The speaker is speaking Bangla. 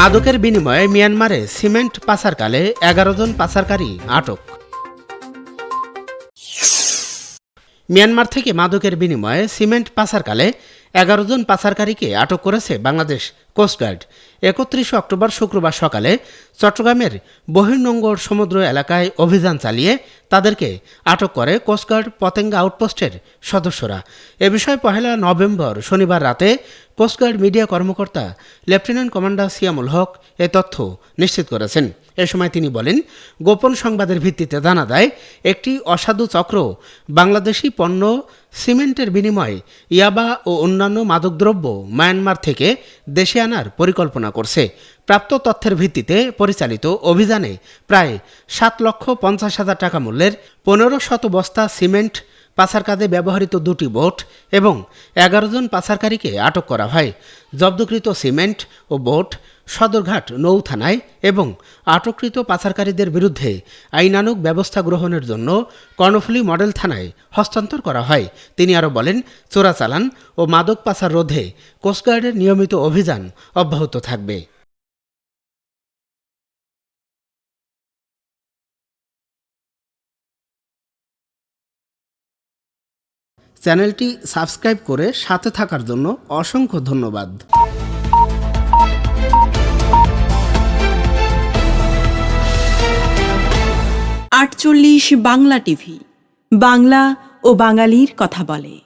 মাদকের বিনিময়ে মিয়ানমারে সিমেন্ট পাচারকালে এগারো জন পাচারকারী আটক। মিয়ানমার থেকে মাদকের বিনিময়ে সিমেন্ট পাচারকালে এগারো জন পাচারকারীকে আটক করেছে বাংলাদেশ কোস্টগার্ড একত্রিশে অক্টোবর শুক্রবার সকালে চট্টগ্রামের বহির্নঙ্গর সমুদ্র এলাকায় অভিযান চালিয়ে তাদেরকে আটক করে কোস্টগার্ড পতেঙ্গা আউটপোস্টের সদস্যরা। এ বিষয়ে পহেলা নভেম্বর শনিবার রাতে কোস্টগার্ড মিডিয়া কর্মকর্তা লেফটেন্যান্ট কমান্ডার সিয়ামুল হক এ তথ্য নিশ্চিত করেছেন। এ সময় তিনি বলেন, গোপন সংবাদের ভিত্তিতে জানা দেয় একটি অসাধু চক্র বাংলাদেশি পণ্য সিমেন্টের বিনিময়ে ইয়াবা ও অন্যান্য মাদকদ্রব্য মায়ানমার থেকে দেশে আনার পরিকল্পনা করছে। প্রাপ্ত তথ্যের ভিত্তিতে পরিচালিত অভিযানে প্রায় সাত লক্ষ পঞ্চাশ হাজার টাকা মূল্যের পনেরো শত বস্তা সিমেন্ট, পাচার কাজে ব্যবহৃত দুটি বোট এবং এগারো জন পাচারকারীকে আটক করা হয়। জব্দকৃত সিমেন্ট ও বোট সদরঘাট নৌ থানায় এবং আটককৃত পাচারকারীদের বিরুদ্ধে আইনানুগ ব্যবস্থা গ্রহণের জন্য কর্ণফুলী মডেল থানায় হস্তান্তর করা হয়। তিনি আরও বলেন, চোরাচালান ও মাদক পাচার রোধে কোস্টগার্ডের নিয়মিত অভিযান অব্যাহত থাকবে। চ্যানেলটি সাবস্ক্রাইব করে সাথে থাকার জন্য অসংখ্য ধন্যবাদ। আটচল্লিশ বাংলা টিভি বাংলা ও বাঙালির কথা বলে।